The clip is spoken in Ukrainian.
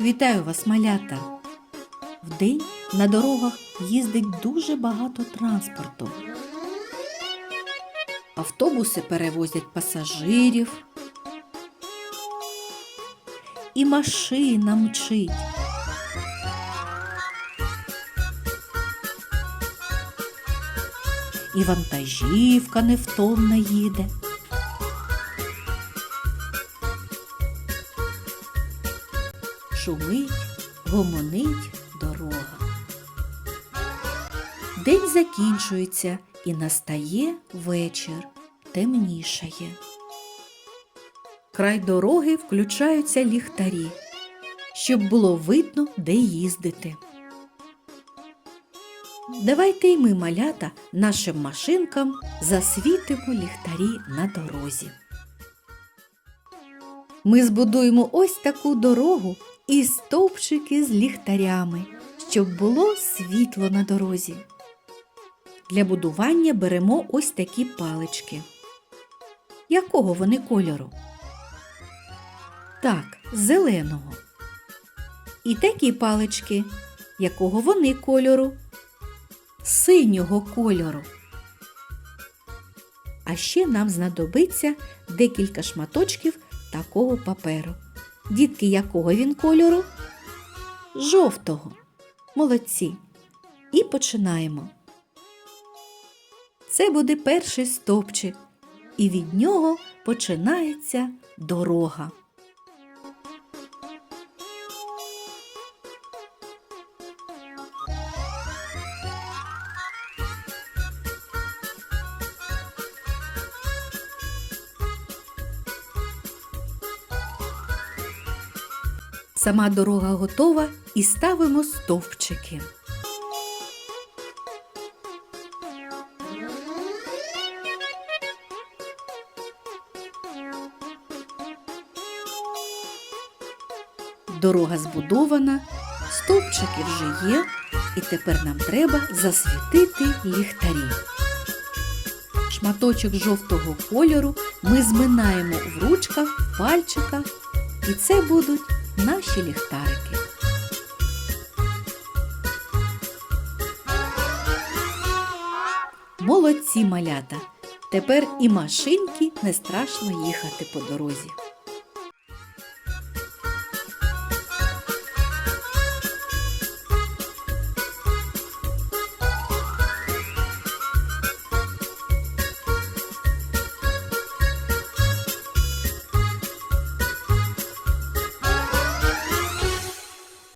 Вітаю вас, малята! В день на дорогах їздить дуже багато транспорту. Автобуси перевозять пасажирів. І машина мчить. І вантажівка невтомна їде. Шумить, гомонить дорога. День закінчується і настає вечір, темнішає. Край дороги включаються ліхтарі, щоб було видно, де їздити. Давайте й ми, малята, нашим машинкам засвітимо ліхтарі на дорозі. Ми збудуємо ось таку дорогу і стовпчики з ліхтарями, щоб було світло на дорозі. Для будування беремо ось такі палички. Якого вони кольору? Так, зеленого. І такі палички, якого вони кольору? Синього кольору. А ще нам знадобиться декілька шматочків такого паперу. Дітки якого він кольору? Жовтого. Молодці. І починаємо. Це буде перший стовпчик, і від нього починається дорога. Сама дорога готова і ставимо стовпчики. Дорога збудована, стовпчики вже є, і тепер нам треба засвітити ліхтарі. Шматочок жовтого кольору ми зминаємо в ручках, пальчиках, і це будуть наші ліхтарики. Молодці малята! Тепер і машинки не страшно їхати по дорозі.